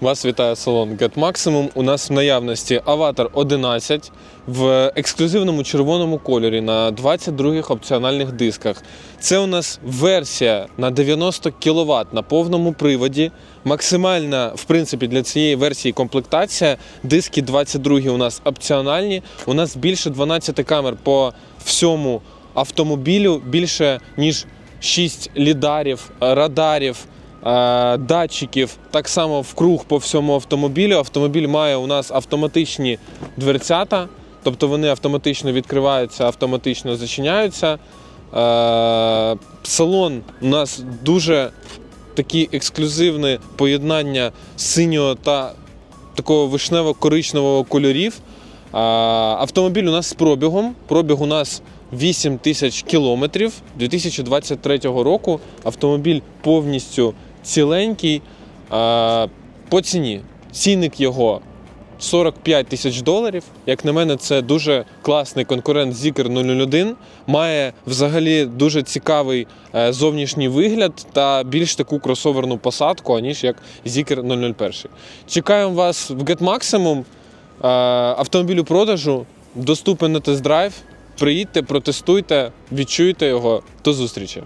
Вас вітає салон Get Maximum. У нас в наявності Аватар 11 в ексклюзивному червоному кольорі на 22-х опціональних дисках. Це у нас версія на 90 кВт на повному приводі. Максимальна, в принципі, для цієї версії комплектація. Диски 22 у нас опціональні. У нас більше 12 камер по всьому автомобілю, більше ніж 6 лідарів, радарів датчиків так само в круг по всьому автомобілю. Автомобіль має у нас автоматичні дверцята, тобто вони автоматично відкриваються, автоматично зачиняються. Е, Салон у нас дуже такі ексклюзивне поєднання синього та такого вишнево-коричневого кольорів. Автомобіль у нас з пробігом. Пробіг у нас 8 тисяч кілометрів 2023 року. Автомобіль повністю ціленький. По ціні цінник його 45 тисяч доларів. Як на мене, це дуже класний конкурент Zikr 001. Має взагалі дуже цікавий е, зовнішній вигляд та більш таку кросоверну посадку, аніж як Zikr 001. Чекаємо вас в Get Maximum. Е, Автомобіль у продажу доступен на тест-драйв. Приїдьте, протестуйте, відчуйте його. До зустрічі!